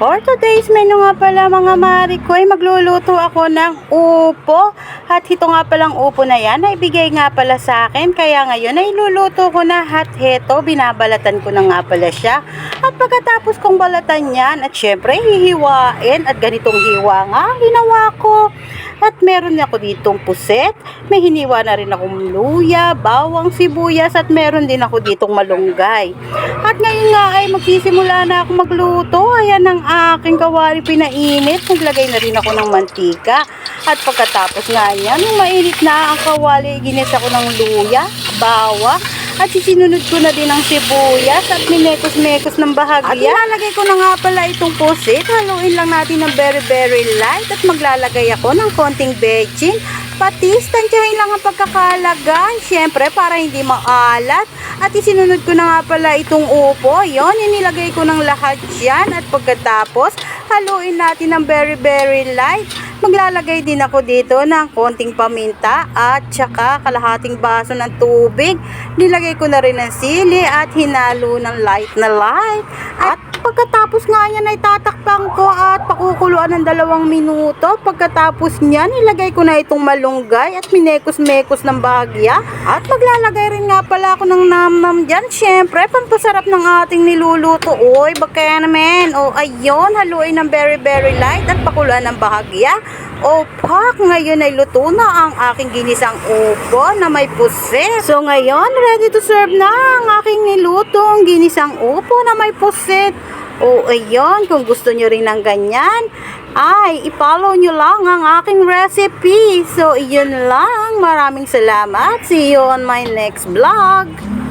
For today's menu nga pala mga mari ko ay magluluto ako ng upo. At ito nga palang upo na yan ay bigay nga pala sa akin. Kaya ngayon ay luluto ko na at heto binabalatan ko na nga pala siya. At pagkatapos kong balatan yan at syempre hihiwain at ganitong hiwa nga ginawa ko. At meron ako ditong puset, may hiniwa na rin akong luya, bawang, sibuyas at meron din ako ditong malunggay. At ngayon nga ay magsisimula na ako magluto. Ayan ang aking kawali pinainit. Naglagay na rin ako ng mantika. At pagkatapos nga yan, nung mainit na ang kawali, ginis ako ng luya, bawang, at sisinunod ko na din ang sibuyas at minekos-mekos ng bahagya. At ilalagay ko na nga pala itong pusit. Haluin lang natin ng very very light at maglalagay ako ng konting bechin. Patis, tansyahin lang ang pagkakalagay. Siyempre, para hindi maalat. At isinunod ko na nga pala itong upo. Yon, inilagay ko ng lahat yan. At pagkatapos, haluin natin ng very very light. Maglalagay din ako dito ng konting paminta at saka kalahating baso ng tubig. Nilagay ko na rin ng sili at hinalo ng light na light. At pagkatapos nga yan ay tatakpan ko at pakukuluan ng dalawang minuto. Pagkatapos niyan, ilagay ko na itong malunggay at minekos-mekos ng bahagya. At maglalagay rin nga pala ako ng namnam dyan. Siyempre, pampasarap ng ating niluluto. Oy, baka naman. O, ayun, haluin ng very very light at pakuluan ng bahagya. O, pak, ngayon ay luto na ang aking ginisang upo na may pusit. So, ngayon, ready to serve na ang aking nilutong ginisang upo na may pusit. O, ayun, kung gusto nyo rin ng ganyan, ay, i-follow nyo lang ang aking recipe. So, iyon lang. Maraming salamat. See you on my next vlog.